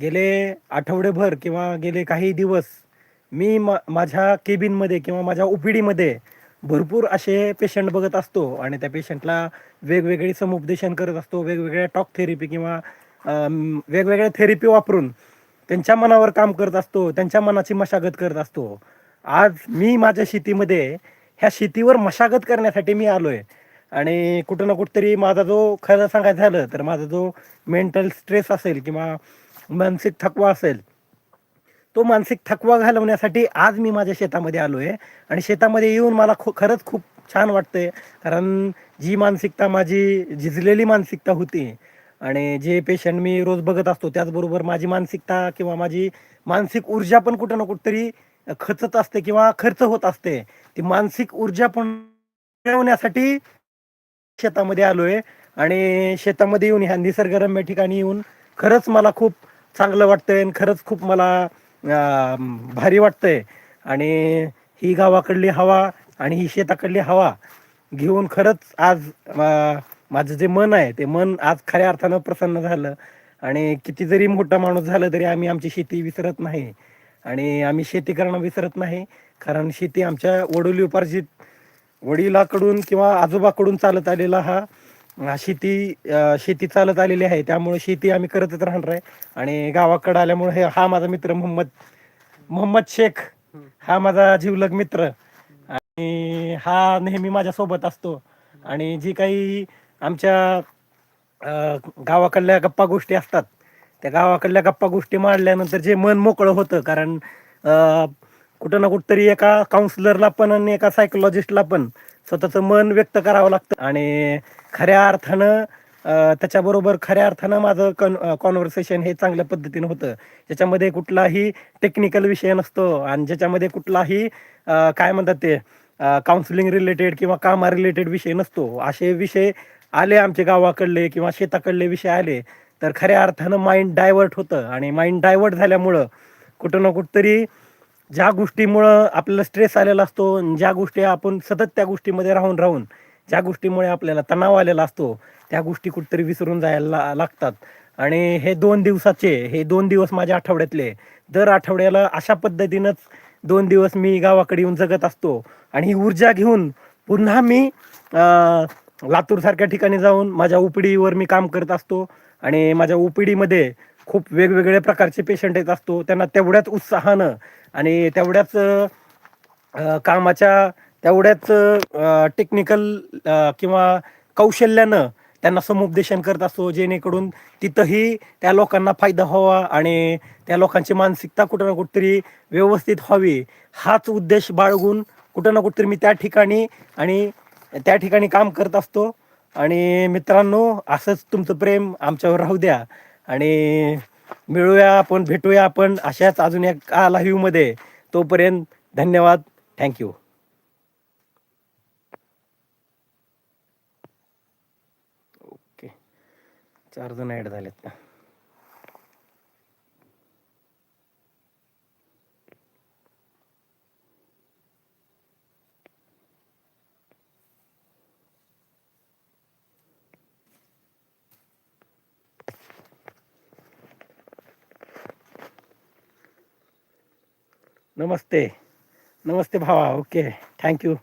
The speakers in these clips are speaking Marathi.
गेले आठवडेभर किंवा गेले काही दिवस मी मा माझ्या केबिनमध्ये किंवा माझ्या ओपीडीमध्ये भरपूर असे पेशंट बघत असतो आणि त्या पेशंटला वेगवेगळे समुपदेशन करत असतो वेगवेगळ्या टॉक थेरपी किंवा वेगवेगळ्या थेरपी वापरून त्यांच्या मनावर काम करत असतो त्यांच्या मनाची मशागत करत असतो. आज मी माझ्या शेतीमध्ये ह्या शेतीवर मशागत करण्यासाठी मी आलो आहे आणि कुठं ना कुठंतरी माझा जो खरं सांगायचं झालं तर माझा जो मेंटल स्ट्रेस असेल किंवा मानसिक थकवा असेल तो मानसिक थकवा घालवण्यासाठी आज मी माझ्या शेतामध्ये आलो आहे आणि शेतामध्ये येऊन मला खो खरंच खूप छान वाटतंय. कारण जी मानसिकता माझी झिजलेली मानसिकता होती आणि जे पेशंट मी रोज बघत असतो त्याचबरोबर माझी मानसिकता किंवा माझी मानसिक ऊर्जा पण कुठं ना कुठंतरी खचत असते किंवा खर्च होत असते ती मानसिक ऊर्जा पण मिळवण्यासाठी शेतामध्ये आलोय. आणि शेतामध्ये येऊन ह्या निसर्गरम्य ठिकाणी येऊन खरंच मला खूप चांगलं वाटतंय आणि खरंच खूप मला भारी वाटतंय. आणि ही गावाकडली हवा आणि ही शेताकडली हवा घेऊन खरंच आज माझं जे मन आहे ते मन आज खऱ्या अर्थानं प्रसन्न झालं. आणि किती जरी मोठा माणूस झालं तरी आम्ही आमची शेती विसरत नाही. आणि आम्ही शेती करणं विसरत नाही. कारण शेती आमच्या वडोली उपार्जित वडिलाकडून किंवा आजोबाकडून चालत आलेला हा शेती अं, शेती चालत आलेली आहे. त्यामुळे शेती आम्ही करतच राहणार आहे. आणि गावाकडे आल्यामुळे हे हा माझा मित्र मोहम्मद मोहम्मद शेख. हा माझा जीवलग मित्र. आणि हा नेहमी माझ्या सोबत असतो. आणि जी काही आमच्या गावाकडल्या गप्पा गोष्टी असतात त्या गावाकडल्या गप्पा गोष्टी मांडल्यानंतर जे मन मोकळं होतं कारण अं, कुठं ना कुठंतरी एका काउन्सिलरला पण आणि एका सायकोलॉजिस्टला पण स्वतःचं मन व्यक्त करावं लागतं. आणि खऱ्या अर्थानं त्याच्याबरोबर खऱ्या अर्थानं माझं कन कॉन्व्हर्सेशन हे चांगल्या पद्धतीनं होतं. ज्याच्यामध्ये कुठलाही टेक्निकल विषय नसतो आणि ज्याच्यामध्ये कुठलाही काय म्हणतात ते काउन्सिलिंग रिलेटेड किंवा कामा रिलेटेड विषय नसतो. असे विषय आले आमच्या गावाकडले किंवा शेताकडले विषय आले तर खऱ्या अर्थानं माइंड डायव्हर्ट होतं. आणि माइंड डायव्हर्ट झाल्यामुळं कुठं ना कुठंतरी ज्या गोष्टीमुळं आपल्याला स्ट्रेस आलेला असतो आणि ज्या गोष्टी आपण सतत त्या गोष्टीमध्ये राहून राहून ज्या गोष्टीमुळे आपल्याला तणाव आलेला असतो त्या गोष्टी कुठेतरी विसरून जायला लागतात. आणि हे दोन दिवसाचे हे दोन दिवस माझ्या आठवड्यातले. दर आठवड्याला अशा पद्धतीनंच दोन दिवस मी गावाकडे येऊन जगत असतो. आणि ही ऊर्जा घेऊन पुन्हा मी लातूरसारख्या ठिकाणी जाऊन माझ्या उपडीवर मी काम करत असतो. आणि माझ्या उपडीमध्ये खूप वेगवेगळ्या प्रकारचे पेशंट येत असतो. त्यांना तेवढ्याच उत्साहानं आणि तेवढ्याच कामाच्या तेवढ्याच टेक्निकल किंवा कौशल्यानं त्यांना समुपदेशन करत असतो. जेणेकरून तिथंही त्या लोकांना फायदा व्हावा आणि त्या लोकांची मानसिकता कुठं ना कुठंतरी व्यवस्थित व्हावी. हाच उद्देश बाळगून कुठं ना कुठंतरी मी त्या ठिकाणी आणि त्या ठिकाणी काम करत असतो. आणि मित्रांनो असंच तुमचं प्रेम आमच्यावर राहू द्या. आणि मिळूया आपण भेटूया आपण अशाच अजून एका लाईव्हमध्ये तोपर्यंत धन्यवाद. थँक्यू ओके चार जण ॲड झालेत का नमस्ते. नमस्ते भावा ओके थँक्यू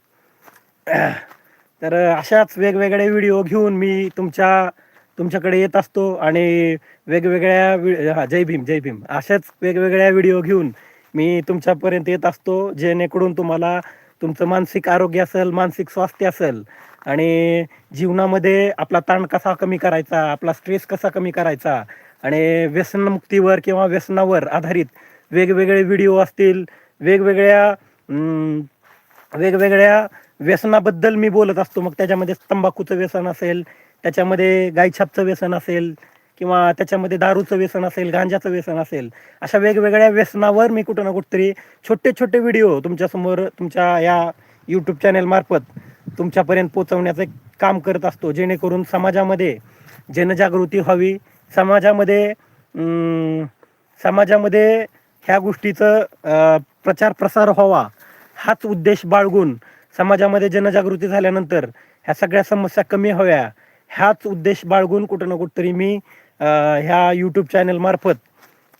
तर अशाच वेगवेगळे व्हिडिओ घेऊन मी तुमच्या तुमच्याकडे येत असतो आणि वेगवेगळ्या वि- जय भीम जय भीम. अशाच वेगवेगळ्या व्हिडिओ घेऊन मी तुमच्यापर्यंत येत असतो जेणेकरून तुम्हाला तुमचं मानसिक आरोग्य असेल मानसिक स्वास्थ्य असेल आणि जीवनामध्ये आपला ताण कसा कमी करायचा आपला स्ट्रेस कसा कमी करायचा आणि व्यसनमुक्तीवर किंवा व्यसनावर आधारित वेगवेगळे व्हिडिओ असतील वेगवेगळ्या वेगवेगळ्या व्यसनाबद्दल मी बोलत असतो. मग त्याच्यामध्ये तंबाखूचं व्यसन असेल त्याच्यामध्ये गायछापचं व्यसन असेल किंवा त्याच्यामध्ये दारूचं व्यसन असेल गांजाचं व्यसन असेल अशा वेगवेगळ्या व्यसनावर मी कुठं ना कुठंतरी छोटे छोटे व्हिडिओ तुमच्यासमोर तुमच्या या यूट्यूब चॅनेलमार्फत तुमच्यापर्यंत पोचवण्याचं काम करत असतो. जेणेकरून समाजामध्ये जनजागृती व्हावी. समाजामध्ये समाजामध्ये ह्या गोष्टीचं प्रचार प्रसार व्हावा हाच उद्देश बाळगून समाजामध्ये जनजागृती झाल्यानंतर ह्या सगळ्या समस्या कमी व्हाव्या ह्याच उद्देश बाळगून कुठं ना कुठंतरी मी ह्या यूट्यूब चॅनलमार्फत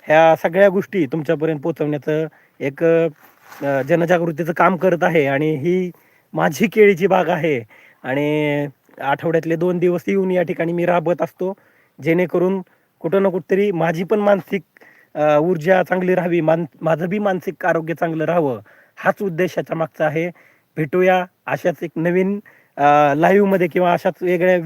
ह्या सगळ्या गोष्टी तुमच्यापर्यंत पोचवण्याचं एक जनजागृतीचं काम करत आहे आणि ही माझी केळीची बाग आहे. आणि आठवड्यातले दोन दिवस येऊन या ठिकाणी मी राबत असतो जेणेकरून कुठं ना कुठंतरी माझी पण मानसिक ऊर्जा चांगली राहावी मान माझं बी मानसिक आरोग्य चांगलं राहावं हाच उद्देश याच्या मागचा आहे. भेटूया अशाच एक नवीन लाईव्हमध्ये किंवा अशाच वेगळ्या